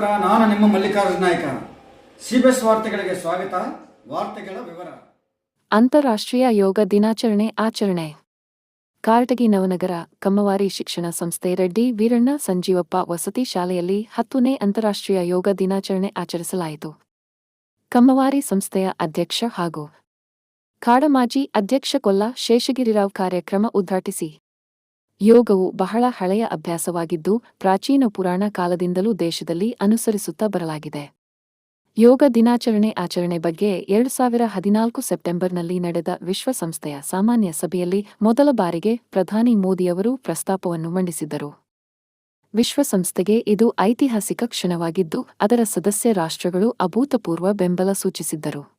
ನಮಸ್ಕಾರ ನಾನು ನಿಮ್ಮ ಮಲ್ಲಿಕಾರ್ಜುನ ನಾಯ್ಕ. ಸಿಬಿಎಸ್ ವಾರ್ತೆಗಳಿಗೆ ಸ್ವಾಗತ. ವಾರ್ತೆಗಳ ವಿವರ. ಅಂತಾರಾಷ್ಟ್ರೀಯ ಯೋಗ ದಿನಾಚರಣೆ ಆಚರಣೆ. ಕಾರಟಗಿ ನವನಗರ, ಕಮ್ಮವಾರಿ ಶಿಕ್ಷಣ ಸಂಸ್ಥೆ ರೆಡ್ಡಿ, ವೀರಣ್ಣ, ಸಂಜೀವಪ್ಪ ವಸತಿ ಶಾಲೆಯಲ್ಲಿ ಹತ್ತನೇ ಅಂತಾರಾಷ್ಟ್ರೀಯ ಯೋಗ ದಿನಾಚರಣೆ ಆಚರಿಸಲಾಯಿತು. ಕಮ್ಮವಾರಿ ಸಂಸ್ಥೆಯ ಅಧ್ಯಕ್ಷ ಹಾಗೂ ಕಾಡಮಾಜಿ ಅಧ್ಯಕ್ಷ ಕೊಲ್ಲ ಶೇಷಗಿರಿರಾವ್ ಕಾರ್ಯಕ್ರಮ ಉದ್ಘಾಟಿಸಿ. ಯೋಗವು ಬಹಳ ಹಳೆಯ ಅಭ್ಯಾಸವಾಗಿದ್ದು ಪ್ರಾಚೀನ ಪುರಾಣ ಕಾಲದಿಂದಲೂ ದೇಶದಲ್ಲಿ ಅನುಸರಿಸುತ್ತಾ ಬರಲಾಗಿದೆ. ಯೋಗ ದಿನಾಚರಣೆ ಆಚರಣೆ ಬಗ್ಗೆ ಎರಡು ಸಾವಿರ ಹದಿನಾಲ್ಕು ಸೆಪ್ಟೆಂಬರ್ನಲ್ಲಿ ನಡೆದ ವಿಶ್ವಸಂಸ್ಥೆಯ ಸಾಮಾನ್ಯ ಸಭೆಯಲ್ಲಿ ಮೊದಲ ಬಾರಿಗೆ ಪ್ರಧಾನಿ ಮೋದಿಯವರು ಪ್ರಸ್ತಾಪವನ್ನು ಮಂಡಿಸಿದ್ದರು ವಿಶ್ವಸಂಸ್ಥೆಗೆ ಇದು ಐತಿಹಾಸಿಕ ಕ್ಷಣವಾಗಿದ್ದು, ಅದರ ಸದಸ್ಯ ರಾಷ್ಟ್ರಗಳು ಅಭೂತಪೂರ್ವ ಬೆಂಬಲ ಸೂಚಿಸಿದ್ದರು.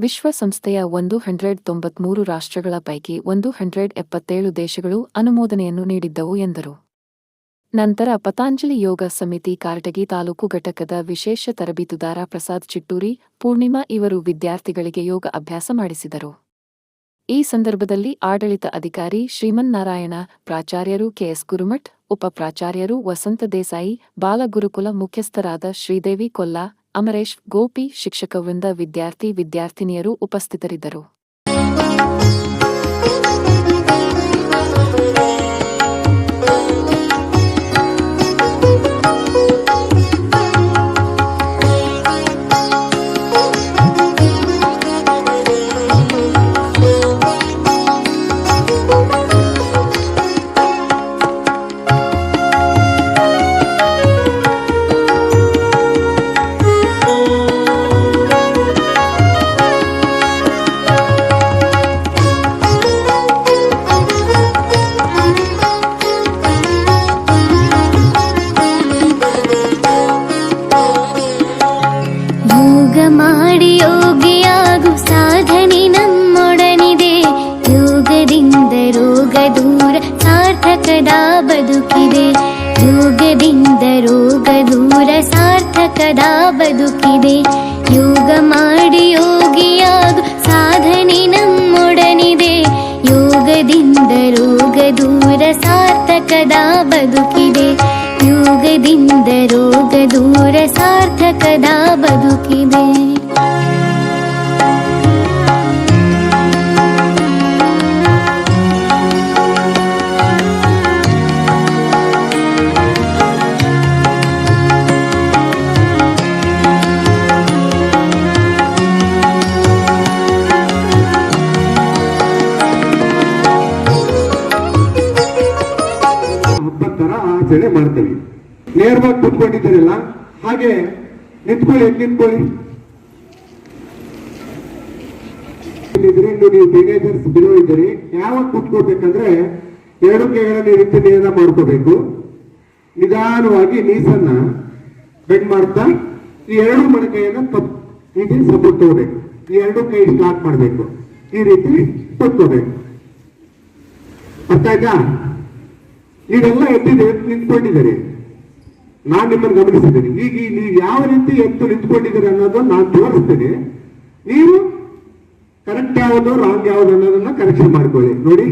ವಿಶ್ವಸಂಸ್ಥೆಯ ಒಂದು ಹಂಡ್ರೆಡ್ ತೊಂಬತ್ಮೂರು ರಾಷ್ಟ್ರಗಳ ಪೈಕಿ ಒಂದು ಹಂಡ್ರೆಡ್ ಎಪ್ಪತ್ತೇಳು ದೇಶಗಳು ಅನುಮೋದನೆಯನ್ನು ನೀಡಿದ್ದವು ಎಂದರು. ನಂತರ ಪತಾಂಜಲಿ ಯೋಗ ಸಮಿತಿ ಕಾರಟಗಿ ತಾಲೂಕು ಘಟಕದ ವಿಶೇಷ ತರಬೇತುದಾರ ಪ್ರಸಾದ್ ಚಿಟ್ಟೂರಿ, ಪೂರ್ಣಿಮಾ ಇವರು ವಿದ್ಯಾರ್ಥಿಗಳಿಗೆ ಯೋಗ ಅಭ್ಯಾಸ ಮಾಡಿಸಿದರು. ಈ ಸಂದರ್ಭದಲ್ಲಿ ಆಡಳಿತ ಅಧಿಕಾರಿ ಶ್ರೀಮನ್ನಾರಾಯಣ, ಪ್ರಾಚಾರ್ಯರು ಕೆಎಸ್ ಗುರುಮಠ್, ಉಪ ಪ್ರಾಚಾರ್ಯರು ವಸಂತ ದೇಸಾಯಿ ಬಾಲಗುರುಕುಲ ಮುಖ್ಯಸ್ಥರಾದ ಶ್ರೀದೇವಿ ಕೊಲ್ಲ ಅಮರೇಶ್ ಗೋಪಿ ಶಿಕ್ಷಕವೃಂದ ವಿದ್ಯಾರ್ಥಿ ವಿದ್ಯಾರ್ಥಿನಿಯರು ಉಪಸ್ಥಿತರಿದ್ದರು. ಸಾರ್ಥಕದ ಬದುಕಿದೆ. ಯೋಗದಿಂದ ರೋಗ ದೂರ ಸಾರ್ಥಕದ ಬದುಕಿದೆ. ಯೋಗ ಮಾಡಿ ಆಚರಣೆ ಮಾಡ್ತೀವಿ. ನೇರವಾಗಿ ಕುತ್ಕೊಂಡಿದ್ದೀರಲ್ಲ? ಹಾಗೆ ನಿಂತ್ಕೊಳ್ಳಿ ಹೆಂಗ್ ನಿಂತ್ಕೊಳ್ಳಿ ಇನ್ನು ನೀವು ಟೀನೇಜರ್ಸ್ ಬಿಡೋ ಇದ್ದೀರಿ. ಯಾವಾಗ ಕುತ್ಕೋಬೇಕಂದ್ರೆ ಎರಡು ಕೈಗಳನ್ನು ರೀತಿ ನೇರ ಮಾಡ್ಕೋಬೇಕು. ನಿಧಾನವಾಗಿ ನೀಸನ್ನ ಬೆಂಡ್ ಮಾಡ್ತಾ, ಈ ಎರಡು ಮಡಕೆಯನ್ನ ತಪ್ಪು ಹೀಗೆ ಸಪೋರ್ಟ್ ತಗೋಬೇಕು. ಈ ಎರಡು ಕೈ ಸ್ಟಾರ್ಟ್ ಮಾಡಬೇಕು. ಈ ರೀತಿ ತಕ್ಕೋಬೇಕು ಅರ್ಥ ಆಯ್ತಾ? ನೀವೆಲ್ಲ ಎದ್ದಿದೆ ಎದ್ದು ನಿಂತ್ಕೊಂಡಿದ್ದಾರೆ. ನಾನು ನಿಮ್ಮನ್ನು ಗಮನಿಸಿದ್ದೇನೆ. ಈಗ ನೀವು ಯಾವ ರೀತಿ ಎತ್ತು ನಿಂತ್ಕೊಂಡಿದ್ದೀರಿ ಅನ್ನೋದು ನಾನು ತೋರಿಸ್ತೇನೆ. ನೀವು ಕರೆಕ್ಟ್ ಯಾವುದು ರಾಂಗ್ ಯಾವುದು ಅನ್ನೋದನ್ನ ಕರೆಕ್ಷನ್ ಮಾಡ್ಕೊಳ್ಳಿ. ನೋಡಿ.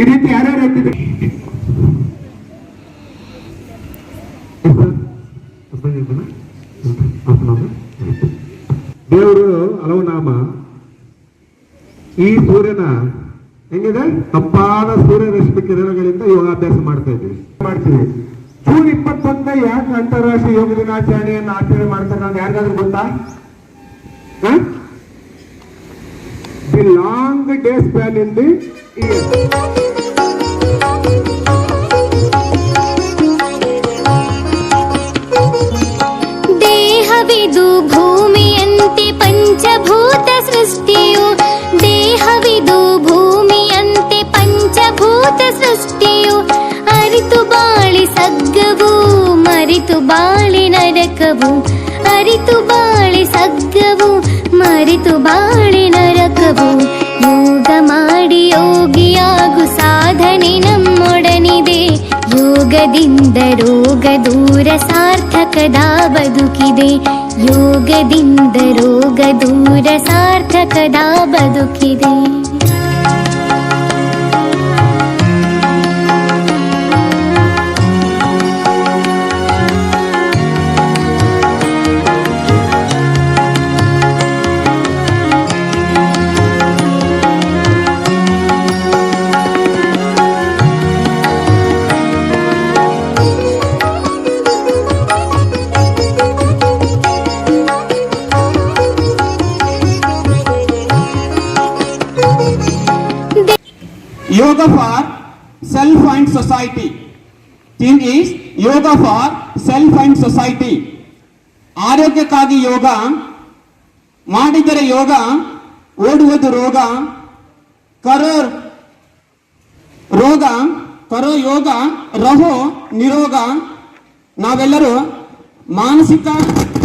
ಈ ರೀತಿ ಯಾರ್ಯಾರು ಎದ್ದಿದ್ದೀರಿ ದೇವರು ಹಲವು ನಾಮ ಈ ಸೂರ್ಯನ ಹೆಂಗಿದೆ? ತಪ್ಪಾದ ಸೂರ್ಯ ರಶ್ಮಿ ಕಿರಣಗಳಿಂದ ಯೋಗಾಭ್ಯಾಸ ಮಾಡ್ತಾ ಇದ್ದೀವಿ. ಮಾಡ್ತೀವಿ. ಜೂನ್ ಇಪ್ಪತ್ತೊಂದ ಯಾಕೆ ಅಂತಾರಾಷ್ಟ್ರೀಯ ಯೋಗ ದಿನಾಚರಣೆಯನ್ನು ಆಚರಣೆ ಮಾಡ್ತಾರೆ ಅಂತ ಯಾರಿಗಾದ್ರೂ ಗೊತ್ತಾ? The long days span in the ಮರಿತು ಬಾಳಿ ನರಕವು, ಅರಿತು ಬಾಳಿ ಸಗ್ಗವು, ಮರಿತು ಬಾಳಿ ನರಕವು. ಯೋಗ ಮಾಡಿ ಯೋಗಿಯಾಗು ಸಾಧನೆ ನಮ್ಮೊಡನಿದೆ. ಯೋಗದಿಂದ ರೋಗ ದೂರ ಸಾರ್ಥಕದ ಬದುಕಿದೆ. ಯೋಗದಿಂದ ರೋಗ ದೂರ ಸಾರ್ಥಕದ ಬದುಕಿದೆ. Yoga for self and society theme is yoga for self and society ಆರೋಗ್ಯಕ್ಕಾಗಿ ಯೋಗ, ಮಾಡಿದರೆ ಯೋಗ, ಓಡುವುದು ರೋಗ, ಕರೋ ರೋಗ, ಕರೋ ಯೋಗ, ರಹೋ ನಿರೋಗ. ನಾವೆಲ್ಲರೂ ಮಾನಸಿಕ,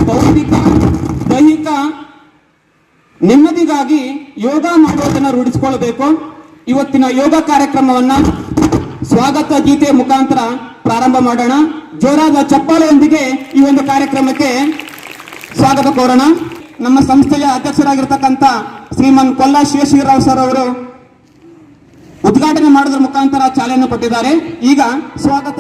ಬೌದ್ಧಿಕ, ದೈಹಿಕ ನೆಮ್ಮದಿಗಾಗಿ ಯೋಗ ಮಾಡುವುದನ್ನು ರೂಢಿಸಿಕೊಳ್ಳಬೇಕು. ಇವತ್ತಿನ ಯೋಗ ಕಾರ್ಯಕ್ರಮವನ್ನ ಸ್ವಾಗತ ಗೀತೆ ಮುಖಾಂತರ ಪ್ರಾರಂಭ ಮಾಡೋಣ. ಜೋರಾದ ಚಪ್ಪಾಳೆಯೊಂದಿಗೆ ಈ ಒಂದು ಕಾರ್ಯಕ್ರಮಕ್ಕೆ ಸ್ವಾಗತ ಕೋರೋಣ. ನಮ್ಮ ಸಂಸ್ಥೆಯ ಅಧ್ಯಕ್ಷರಾಗಿರ್ತಕ್ಕಂಥ ಶ್ರೀಮನ್ ಕೊಲ್ಲ ಶಿವಶಿವರಾವ್ ಸರ್ ಅವರು ಉದ್ಘಾಟನೆ ಮಾಡೋದ್ರ ಮುಖಾಂತರ ಚಾಲನೆ ಕೊಟ್ಟಿದ್ದಾರೆ. ಈಗ ಸ್ವಾಗತ